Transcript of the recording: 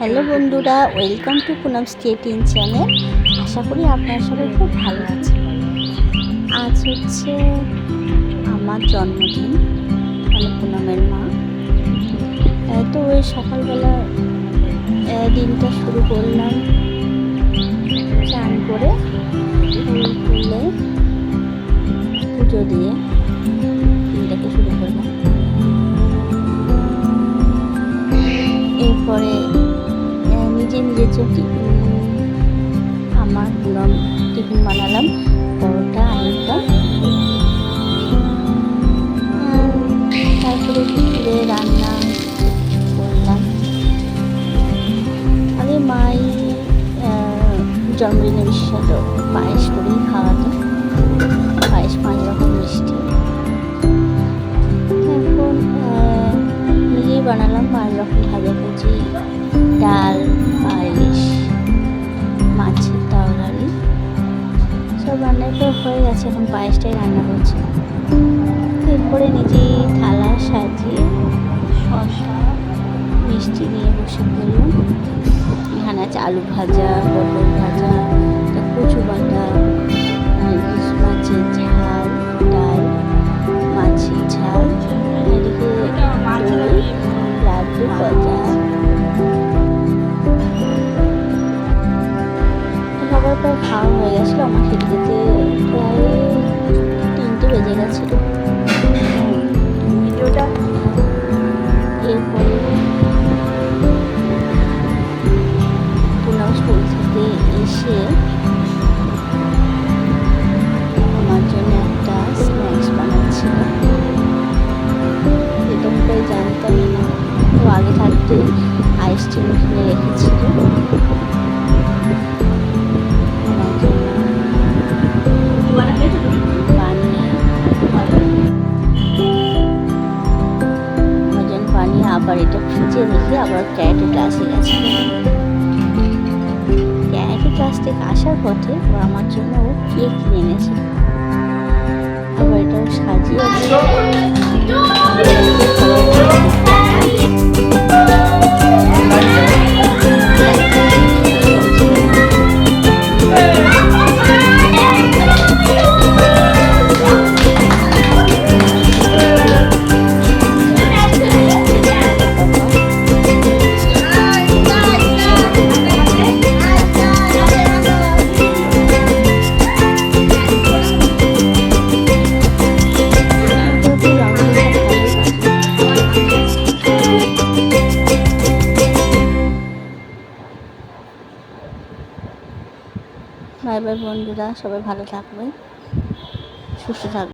Hello বন্ধুরা, welcome to Poonam state in channel. আশা করি আপনারা সবাই খুব ভালো আছেন। আজ হচ্ছে আমার জন্মদিন মানে পুনমের মা। তো ওই সকালবেলা দিনটা শুরু করলাম চান করে, ফুল তুলে, পুজো দিয়ে দিনটাকে শুরু করলাম। এরপরে যে আমার পুরম টিফিন বানালাম পরোটা আর তারপরে দুপুরে রান্না করলাম। আরে মাই আহ, জন্মদিনে বিশেষত পায়েস করেই খাওয়াতো। পায়েস পাঁচ বানালাম পাঁচ রকম ভাজা ভুজি, ডাল, পায়েস, মাছের তরকারি। সব রান্না তো হয়ে গেছে, এখন পায়েসটাই রান্না করছি। এরপরে নিজেই থালা সাজিয়ে শসা, মিষ্টি নিয়ে বসে পড়লাম। এখানে আছে আলু ভাজা, পটল ভাজা। গজা প্রায় খাওয়া হয়ে গেছিল আমার খেতে প্রায় তিনটে বেজে গেছিল। থাকতে আইসক্রিম কিনে রেখেছিল বানিয়ে আবার এটা ফ্রিজে রেখে আবার ক্যারেটে ক্লাসে গেছে। ক্যারেটে ক্লাস থেকে আসার পথে আমার জন্য ও কেক কিনে এনেছে। বাই বন্ধুরা সবাই ভালো থাকবেন। সুস্থ থাকবেন।